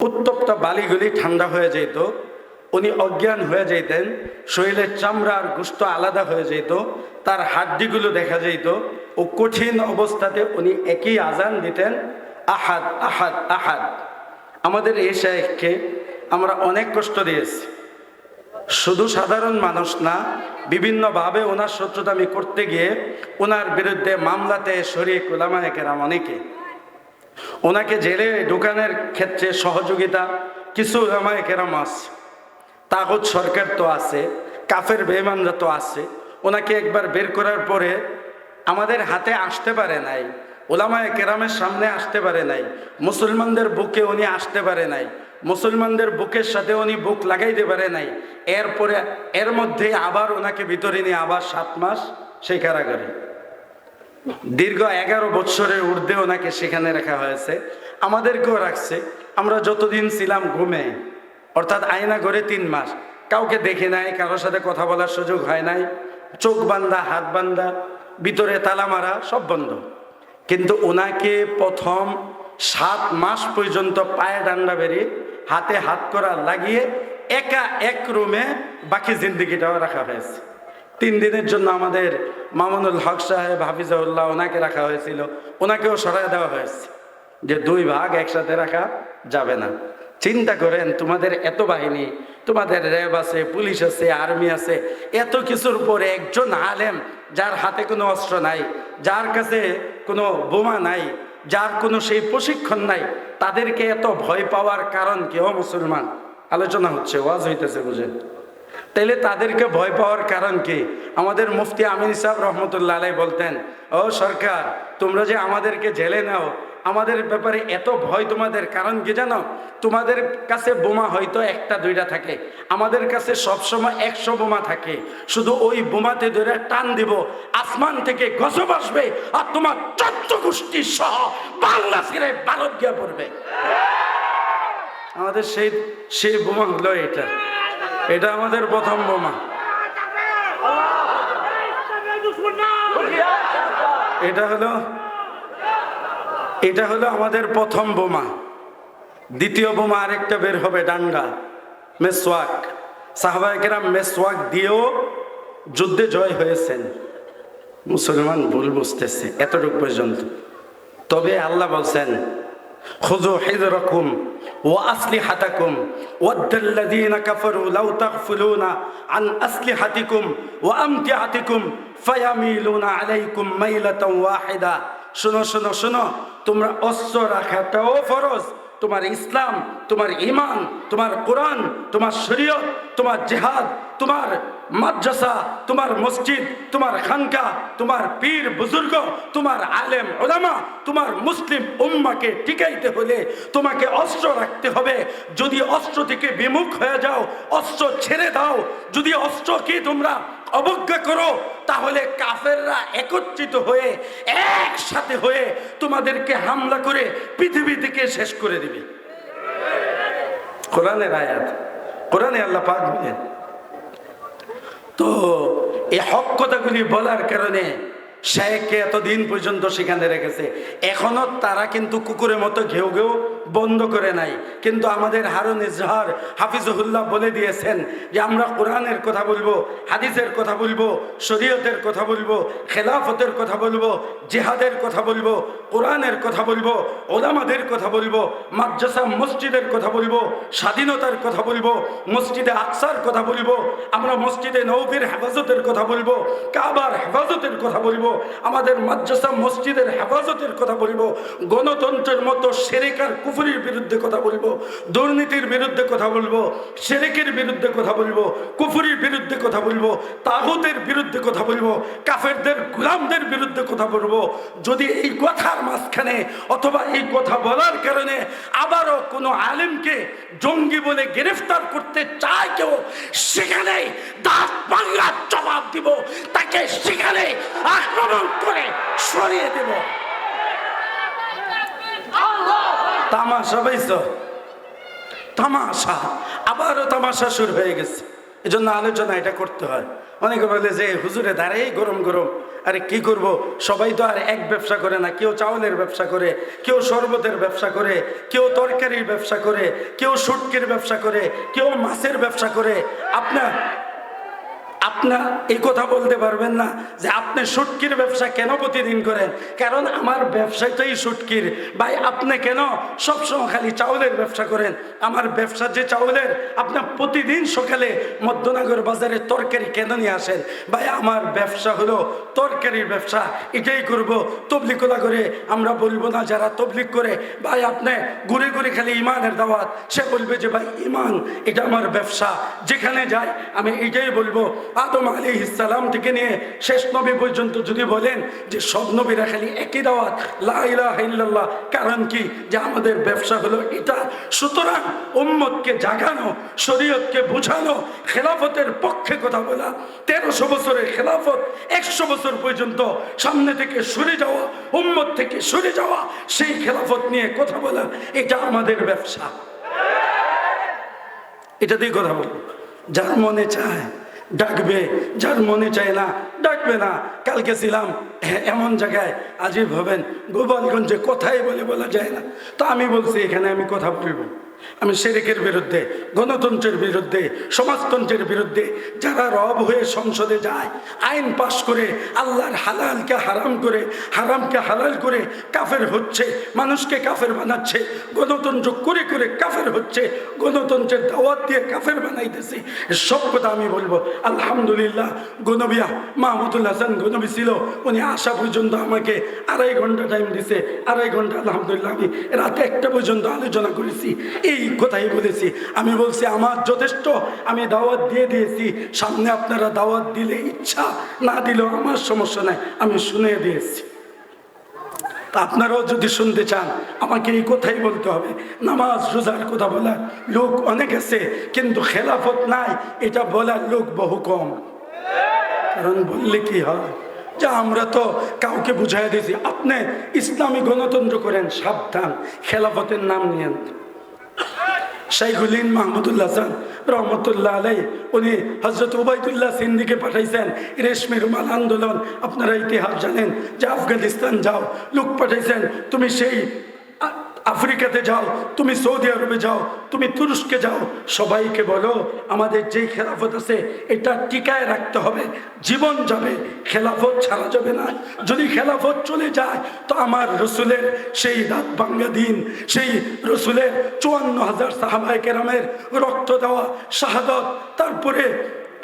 উত্তপ্ত বালিগুলি ঠান্ডা হয়ে যেত, উনি অজ্ঞান হয়ে যেতেন শরীরের চামড়া আর গুস্ত আলাদা হয়ে যেত, তার হাড্ডিগুলো দেখা যেত ও কঠিন অবস্থাতে উনি একই আজান দিতেন, আহাদ আহাদ আহাদ। আমাদের এই শাহেখকে আমরা অনেক কষ্ট দিয়েছি। শুধু সাধারণ মানুষ না, বিভিন্নভাবে ওনার শত্রুতামি করতে গিয়ে ওনার বিরুদ্ধে মামলাতে শরীর ওলামায় কেরাম অনেকে। ওনাকে জেলে ঢুকানোর ক্ষেত্রে সহযোগিতা কিছু ওলামায় কেরাম আছে। তাগত সরকার তো আছে, কাফের বেমানরা তো আছে। ওনাকে একবার বের করার পরে আমাদের হাতে আসতে পারে নাই ওলামায় কেরামের সামনে আসতে পারে নাই, মুসলমানদের বুকে উনি আসতে পারে নাই, মুসলমানদের বুকের সাথে উনি বুক লাগাইতে পারে নাই। এরপরে, এর মধ্যে আবার ওনাকে ভিতরে নিয়ে আবার সাত মাস সেই কারাগারে। দীর্ঘ এগারো বৎসরের ঊর্ধ্বে ওনাকে সেখানে রাখা হয়েছে। আমাদেরকেও রাখছে। আমরা যতদিন ছিলাম ঘুমে, অর্থাৎ আয়না ঘরে তিন মাস, কাউকে দেখে নাই, কারোর সাথে কথা বলার সুযোগ হয় নাই। চোখ বান্ধা হাত বান্ধা ভিতরে তালা মারা, সব বন্ধ। কিন্তু ওনাকে প্রথম সাত মাস পর্যন্ত পায়ে ডান্ডা বেরিয়ে হাতে হাত করা লাগিয়ে একা এক রুমে বাকি জিন্দিগিটাও রাখা হয়েছে। তিন দিনের জন্য আমাদের মামুনুল হক সাহেব, হাফিজাউল্লাহ ওনাকে রাখা হয়েছিল। ওনাকেও সরাই দেওয়া হয়েছে যে দুই ভাগ একসাথে রাখা যাবে না। চিন্তা করেন, তোমাদের এত বাহিনী, তোমাদের র্যাব আছে, পুলিশ আছে, আর্মি আছে, এত কিছুর পরে একজন আলেম যার হাতে কোনো অস্ত্র নাই, যার কাছে কোনো বোমা নাই, যার কোনো সেই প্রশিক্ষণ নাই, তাদেরকে এত ভয় পাওয়ার কারণ কেউ মুসলমান, আলোচনা হচ্ছে, ওয়াজ হইতেছে বুঝে তাইলে তাদেরকে ভয় পাওয়ার কারণ কি? আমাদের মুফতি আমিন সাহেব রহমতুল্লাহ আলাই বলতেন, ও সরকার, তোমরা যে আমাদেরকে জেলে নাও, আমাদের ব্যাপারে এত ভয় তোমাদের, কারণ কি জানো? তোমাদের কাছে বোমা হয়তো একটা, দুইটা থাকে। আমাদের কাছে সবসময় একশো বোমা থাকে। শুধু ওই বোমাতে ধরে টান দিব, আসমান থেকে গজব আসবে আর তোমার চোদ্দ গোষ্ঠী সহ বাংলা ছেড়ে ভারত গিয়া পড়বে। আমাদের সেই সেই বোমা হলো এটা। এটা আমাদের প্রথম বোমা। এটা হলো এটা হলো আমাদের প্রথম বোমা। দ্বিতীয় বোমা আরেকটা বের হবে ডান্ডা, মেসওয়াক। সাহবায়কেরাম মেসওয়াক দিয়েও যুদ্ধে জয় হয়েছেন। মুসলমান ভুল বুঝতেছে, এতটুকু পর্যন্ত। তবে আল্লাহ বলছেন খুজু হিজরকুম ও আসলি হাতাকুম ওয়াদ্দাল্লাযীনা কাফারু লাউ তাগফুলুনা আন আসলিহাতিকুম ওয়া আমতিআতিকুম ফায়ামিলুনা আলাইকুম মাইলাতান ওয়াহিদা শোনো শোনো শোনো তোমরা অস্ত্র রাখাটাও ফরজ তোমার ইসলাম তোমার ইমান তোমার কোরআন তোমার শরীয়ত তোমার জেহাদ তোমার মাদ্রাসা, তোমার মসজিদ, তোমার খানকা, তোমার পীর বুজুর্গ, তোমার আলেম ওলামা, তোমার মুসলিম উম্মাকে টিকাইতে হলে তোমাকে অস্ত্র রাখতে হবে। যদি অস্ত্র থেকে বিমুখ হয়ে যাও, অস্ত্র ছেড়ে দাও। যদি অস্ত্র কি তোমরা অবজ্ঞা করো, তাহলে কাফেররা একত্রিত হয়ে, একসাথে হয়ে তোমাদেরকে হামলা করে পৃথিবী থেকে শেষ করে দিবে। কোরআনের আয়াত। কোরআনে আল্লাহ পাক বলেন তো এই হক কথাগুলি বলার কারণে শেখকে এতদিন পর্যন্ত সেখানে রেখেছে এখনও তারা কিন্তু কুকুরের মতো ঘেউ ঘেউ বন্ধ করে নাই কিন্তু আমাদের হারুন ইজহার হাফিজুল্লাহ বলে দিয়েছেন যে আমরা কোরআনের কথা বলব হাদিসের কথা বলব শরীয়তের কথা বলব খেলাফতের কথা বলব জেহাদের কথা বলব কোরআনের কথা বলব ওলামাদের কথা বলব মাদ্রাসা মসজিদের কথা বলব স্বাধীনতার কথা বলব মসজিদে আকসার কথা বলব আমরা মসজিদে নৌফির হেফাজতের কথা বলব কাবার হেফাজতের কথা বলব আমাদের মাদ্রাসা মসজিদের হেফাজতের কথা বলব, গণতন্ত্রের মতো সেরেকার কুফুরির বিরুদ্ধে কথা বলব, দুর্নীতির বিরুদ্ধে কথা বলব, সেরেকের বিরুদ্ধে কথা বলব, কুফুরির বিরুদ্ধে কথা বলব, তাগুতের বিরুদ্ধে কথা বলব, কাফেরদের, গুলামদের বিরুদ্ধে কথা বলব। যদি এই কথার মাঝখানে অথবা এই কথা বলার কারণে আবারও কোনো আলেমকে জঙ্গি বলে গ্রেফতার করতে চায় কেউ সেখানে দাঁত বাংলার জবাব দিব। তাকে সেখানে তামাশা আবারও তামাশা শুরু হয়ে গেছে। এই জন্য আলোচনা এটা করতে হয়। অনেকে বলে যে, হুজুরে দাঁড়াই, গরম গরম। আরে কি করব? সবাই তো আর এক ব্যবসা করে না। কেউ চাউলের ব্যবসা করে, কেউ শরবতের ব্যবসা করে, কেউ তরকারির ব্যবসা করে, কেউ সুটকির ব্যবসা করে, কেউ মাছের ব্যবসা করে। আপনার আপনার এই কথা বলতে পারবেন না যে আপনি সুটকির ব্যবসা কেন প্রতিদিন করেন? কারণ আমার ব্যবসাটাই সুটকির। ভাই, আপনি কেন সবসময় খালি চাউলের ব্যবসা করেন? আমার ব্যবসা যে চাউলের আপনার প্রতিদিন সকালে মধ্যনগর বাজারে তরকারি কেন নিয়ে আসেন? ভাই, আমার ব্যবসা হলো তরকারির ব্যবসা। এটাই করব। তবলিকলা করে আমরা বলব না যারা তবলিক করে। ভাই, আপনি ঘুরে ঘুরে খালি ইমানের দাওয়াত। সে বলবে যে, ভাই, ইমান, এটা আমার ব্যবসা। যেখানে যায় আমি এটাই বলব। আদম আলী ইসালাম থেকে নিয়ে শেষ নবী পর্যন্ত যদি বলেন যে সব নবীরা খালি একই দাওয়াত লাইল্লাহ কারণ কি? যে আমাদের ব্যবসা হলো এটা। সুতরাং উম্মতকে জাগানো, শরীয়তকে বোঝানো, খেলাফতের পক্ষে কথা বলা, তেরোশো বছরের খেলাফত, একশো বছর পর্যন্ত সামনে থেকে সরে যাওয়া, উম্মত থেকে সরে যাওয়া, সেই খেলাফত নিয়ে কথা বলা, এটা আমাদের ব্যবসা। এটা দিয়ে কথা বলব। যার মনে চায় ডাকবে, যার মনে চায় না, ডাকবে না। কালকে ছিলাম এ- এমন জায়গায় আজীব হবেন। গোপালগঞ্জে কথাই বলে বলা যায় না। তো আমি বলছি, এখানে আমি কথা বলব। আমি সেরেকের বিরুদ্ধে, গণতন্ত্রের বিরুদ্ধে, সমাজতন্ত্রের বিরুদ্ধে, যারা রব হয়ে সংসদে যায়, আইন পাশ করে, আল্লাহর হালালকে হারাম করে, হারামকে হালাল করে কাফের হচ্ছে, মানুষকে কাফের বানাচ্ছে, গণতন্ত্র করে করে কাফের হচ্ছে, গণতন্ত্রের দাওয়াত দিয়ে কাফের বানাইতেছে সব কথা আমি বলব। আলহামদুলিল্লাহ, গনবিয়া মাহমুদুল হাসান গনবী ছিল, উনি আসা পর্যন্ত আমাকে আড়াই ঘণ্টা টাইম দিছে, আড়াই ঘণ্টা, আলহামদুলিল্লাহ, আমি রাতে একটা পর্যন্ত আলোচনা করেছি। এই কথাই বলেছি। আমি বলছি, আমার যথেষ্ট। আমি দাওয়াত দিয়ে দিয়েছি। সামনে আপনারা দাওয়াত দিলে ইচ্ছা, না দিলেও আমার সমস্যা নাই। আমি শুনে দিয়েছি। আপনারাও যদি শুনতে চান, আমাকে এই কথাই বলতে হবে। নামাজ, রোজার কথা বলার লোক অনেক আছে, কিন্তু খেলাফত নাই। এটা বলার লোক বহু কম। কারণ বললে কি হয়? যা আমরা তো কাউকে বুঝাই দিয়েছি। আপনি ইসলামী গণতন্ত্র করেন, সাবধান। খেলাফতের নাম নিয়েন। না। শাইখুলিন মাহমুদুল্লাহ সান, রহমতুল্লাহ আলাই উনি হজরত উবাইদুল্লাহ সিন্দিকে পাঠাইছেন। রেশমি রুমাল আন্দোলন, আপনারা ইতিহাস জানেন যে আফগানিস্তান যাও লোক পাঠাইছেন। তুমি সেই আফ্রিকাতে যাও, তুমি সৌদি আরবে যাও, তুমি তুরস্কে যাও, সবাইকে বলো, আমাদের যেই খেলাফত আছে, এটা টিকায় রাখতে হবে, জীবন যাবে, খেলাফত ছাড়া যাবে না। যদি খেলাফত চলে যায়, তো আমার রসুলের সেই রাত ভাঙ্গা দিন, সেই রসুলের চুয়ান্ন হাজার সাহাবাই কেরামের রক্ত দেওয়া শাহাদত, তারপরে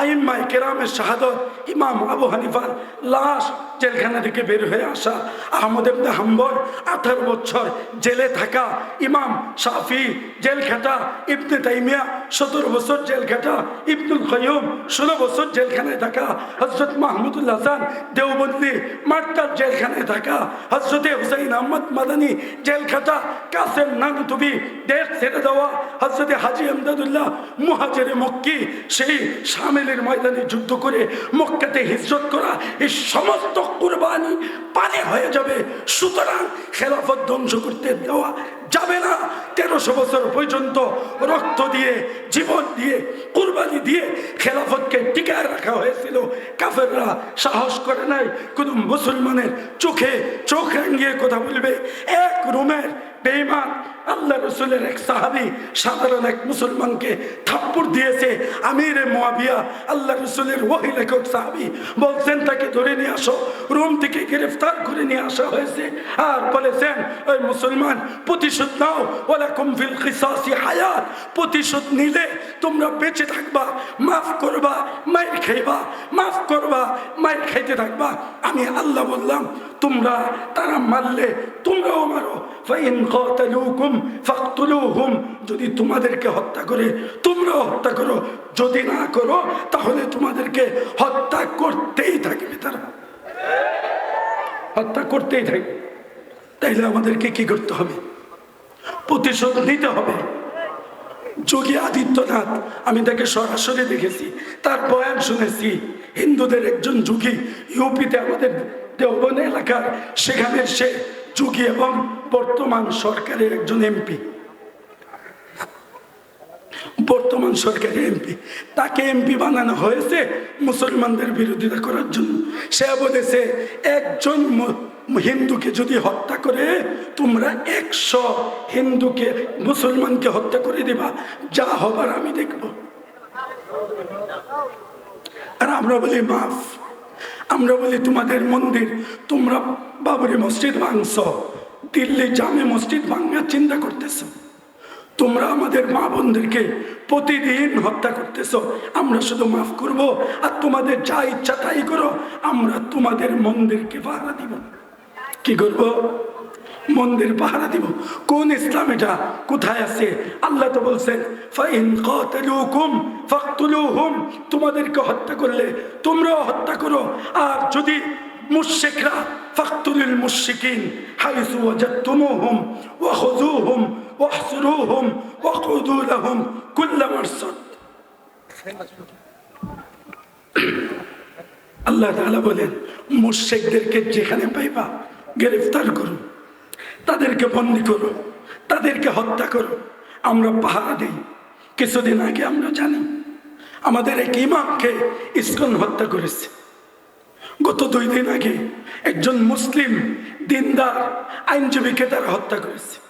আইম্মাই কেরামের শাহাদত, ইমাম আবু হানিফার লাশ জেলখানা থেকে বের হয়ে আসা। আহমদ ইবনে হাম্বল, আঠারো বছর জেলে থাকা ইমাম শাফি জেল খাটা ইবনে তাইমিয়া, সতেরো বছর জেল খাটা ইবনুল কয়ুম ষোলো বছর জেলখানায় থাকা হজরত মাহমুদুল হাসান দেওবন্দি মার্কার জেলখানায় থাকা হজরতে হুসাইন আহমদ মাদানী জেল খাটা কাসেম নানুতুবি দেশ ছেড়ে দেওয়া হজরতে হাজি আমদাদুল্লাহ মুহাজের মক্কি, সেই সামিলের ময়দানে যুদ্ধ করে মক্কাতে হিজরত করা এই সমস্ত কোরবানি পানি হয়ে যাবে। সুতরাং খেলাফত ধ্বংস করতে দেওয়া যাবে না। তেরোশো বছর পর্যন্ত রক্ত দিয়ে, জীবন দিয়ে, কুরবানি দিয়ে খেলাফতকে টিকায় রাখা হয়েছিল। কাফেররা সাহস করে নাই, কোনো মুসলমানের চোখে চোখ রাঙিয়ে কথা বলবে। এক রুমের বেইমান আল্লাহ রসুলের এক সাহাবি সাধারণ এক মুসলমানকে থাপ্পড় দিয়েছে। আমিরে মোয়াবিয়া, আল্লাহ রসুলের ওহি লেখক সাহাবি বলছেন, তাকে ধরে নিয়ে আসো। রুম থেকে গ্রেফতার করে নিয়ে আসা হয়েছে। আর বলেছেন, ওই মুসলমান প্রতিশোধ নাও ওলা কুমফিল হায়াত। প্রতিশোধ নিলে তোমরা বেঁচে থাকবা, মাফ করবা মায়ের খাইবা, মাফ করবা মায়ের খাইতে থাকবা। আমি আল্লাহ বললাম, তোমরা তারা মারলে তোমরাও মারো। ফাইন কাতালুকুম ফাকতুলুহুম, যদি তোমাদেরকে হত্যা করে, তোমরাও হত্যা করো। যদি না করো, তাহলে তোমাদেরকে হত্যা করতেই থাকবে তারা। হত্যা করতেই থাকবে। তাইলে আমাদেরকে কি করতে হবে? প্রতিশোধ নিতে হবে। যোগী আদিত্যনাথ, আমি তাকে সরাসরি দেখেছি। তার বয়ান শুনেছি, হিন্দুদের একজন যুগী ইউপিতে আমাদের দেওবন এলাকার, সেখানে সে যুগী এবং বর্তমান সরকারের একজন এমপি। বর্তমান সরকারের এমপি। তাকে এমপি বানানো হয়েছে মুসলমানদের বিরোধিতা করার জন্য। সে বলেছে, একজন হিন্দুকে যদি হত্যা করে, তোমরা একশো হিন্দুকে, মুসলমানকে হত্যা করে দিবা। যা হবার আমি দেখব। আর আমরা বলি, মাফ। আমরা বলি, তোমাদের মন্দির, তোমরা বাবরি মসজিদ ভাঙছ। দিল্লি জামে মসজিদ ভাঙার চিন্তা করতেছো। তোমরা আমাদের মা বোনদেরকে প্রতিদিন হত্যা করতেছো। আমরা শুধু মাফ করব। আর তোমাদের যা ইচ্ছা তাই করো। আমরা তোমাদের মন্দিরকে পাহারা দিব। কি করব? মন্দির পাহারা দিব। কোন ইসলাম এটা? কোথায় আছে? আল্লাহ তো বলছেন তোমাদেরকে হত্যা করলে তোমরাও হত্যা করো। আর যদি মুশিকরা ফাকতুলিল মুশিকিন হাইসু ওয়াজাতুমুহুম ওয়া খুযুহুম ওয়াহসুরুহুম ওয়া খুযু লাহুম কুল্লা মারসাদ। আল্লাহ তাআলা বলেন, মুশরিকদেরকে যেখানে পাইবা গ্রেফতার করো। তাদেরকে বন্দি করো। তাদেরকে হত্যা করো। আমরা পাহারা দিই। কিছুদিন আগে আমরা জানি, আমাদের এক ইমামকে ইস্কন হত্যা করেছে। গত দুই দিন আগে একজন মুসলিম দিনদার আইনজীবীকে তারা হত্যা করেছে।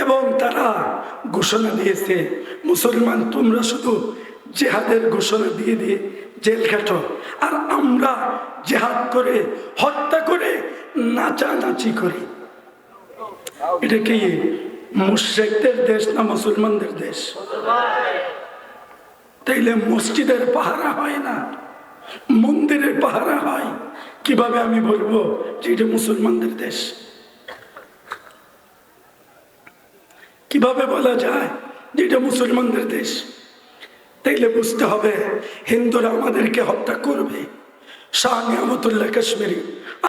এবং তারা ঘোষণা দিয়েছে, মুসলমান তোমরা শুধু জেহাদের ঘোষণা দিয়ে দিয়ে জেল কাটো আর আমরা জেহাদ করে, হত্যা করে, নাচানাচি করি। এটা কি মুশ্রেকদের দেশ না মুসলমানদের দেশ? তাইলে মসজিদের পাহারা হয় না? মন্দিরের পাহারা হয়? কীভাবে আমি বলব যে এটা মুসলমানদের দেশ? কীভাবে বলা যায় যে এটা মুসলমানদের দেশ? তাইলে বুঝতে হবে হিন্দুরা আমাদেরকে হত্যা করবে। শাহ নিয়ামতুল্লাহ কাশ্মীরি।